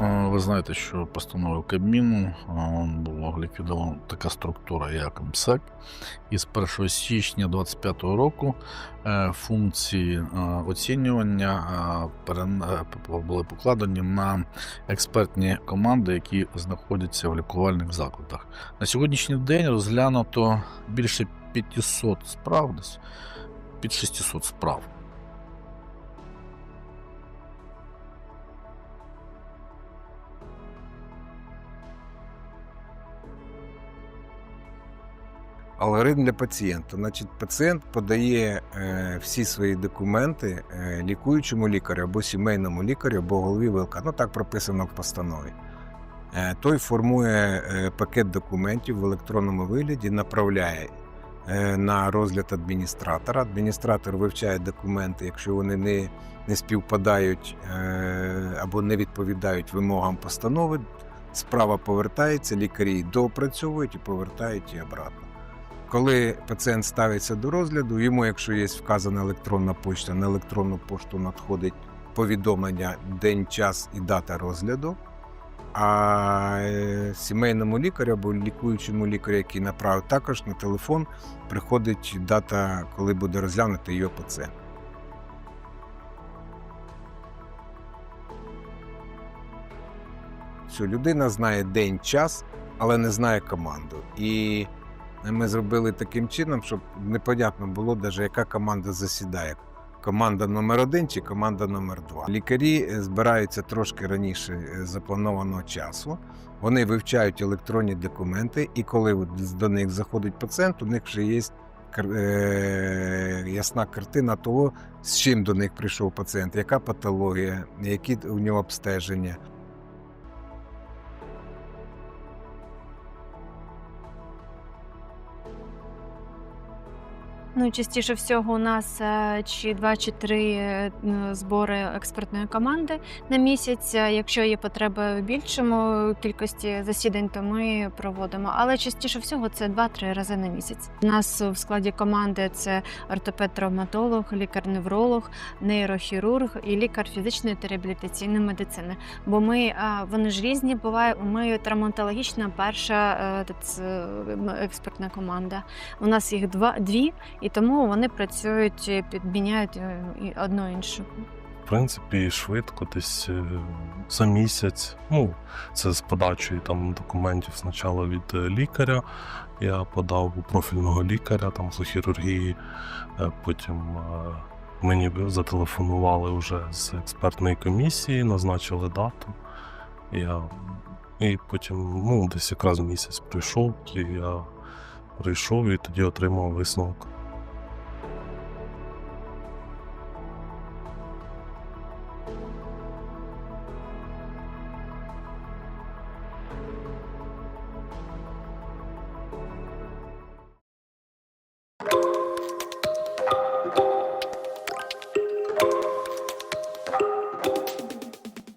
Ви знаєте, що постановою Кабміну була ліквідована така структура, як МСЕК. І з 1 січня 2025 року е, функції оцінювання е, були покладені на експертні команди, які знаходяться в лікувальних закладах. На сьогоднішній день розглянуто більше 500 справ, десь під 600 справ. Алгоритм для пацієнта. Значить, пацієнт подає е, всі свої документи е, лікуючому лікарю або сімейному лікарю, або голові ВЛК. Ну так прописано в постанові. Е, той формує пакет документів в електронному вигляді, направляє на розгляд адміністратора. Адміністратор вивчає документи, якщо вони не, не співпадають або не відповідають вимогам постанови. Справа повертається, лікарі доопрацьовують і повертають її обратно. Коли пацієнт ставиться до розгляду, йому, якщо є вказана електронна почта, на електронну пошту надходить повідомлення день, час і дата розгляду. А е, сімейному лікарю або лікуючому лікарю, який направив, також на телефон приходить дата, коли буде розглянути його пацієнт. Все, людина знає день, час, але не знає команду. І ми зробили таким чином, щоб непонятно було, навіть яка команда засідає. Команда номер один чи команда номер два. Лікарі е, збираються трошки раніше е, запланованого часу. Вони вивчають електронні документи, і коли до них заходить пацієнт, у них вже є е, ясна картина того, з чим до них прийшов пацієнт, яка патологія, які у нього обстеження. Ну, частіше всього у нас е, чи два чи три е, збори експертної команди на місяць. Е, Якщо є потреба в більшому кількості засідань, то ми проводимо. Але частіше всього це 2-3 рази на місяць. У нас в складі команди це ортопед-травматолог, лікар-невролог, нейрохірург і лікар фізичної та реабілітаційної медицини. Бо ми вони ж різні. Буває, ми травматологічна перша експертна команда. У нас їх два дві. І тому вони працюють, е, підміняють е, одну іншу. В принципі, швидко, десь е, за місяць. Ну, це з подачею там документів спочатку від лікаря. Я подав у профільного лікаря там з хірургії. Потім мені зателефонували вже з експертної комісії, назначили дату. Я... І потім, ну, десь якраз місяць прийшов, і я прийшов і тоді отримав висновок.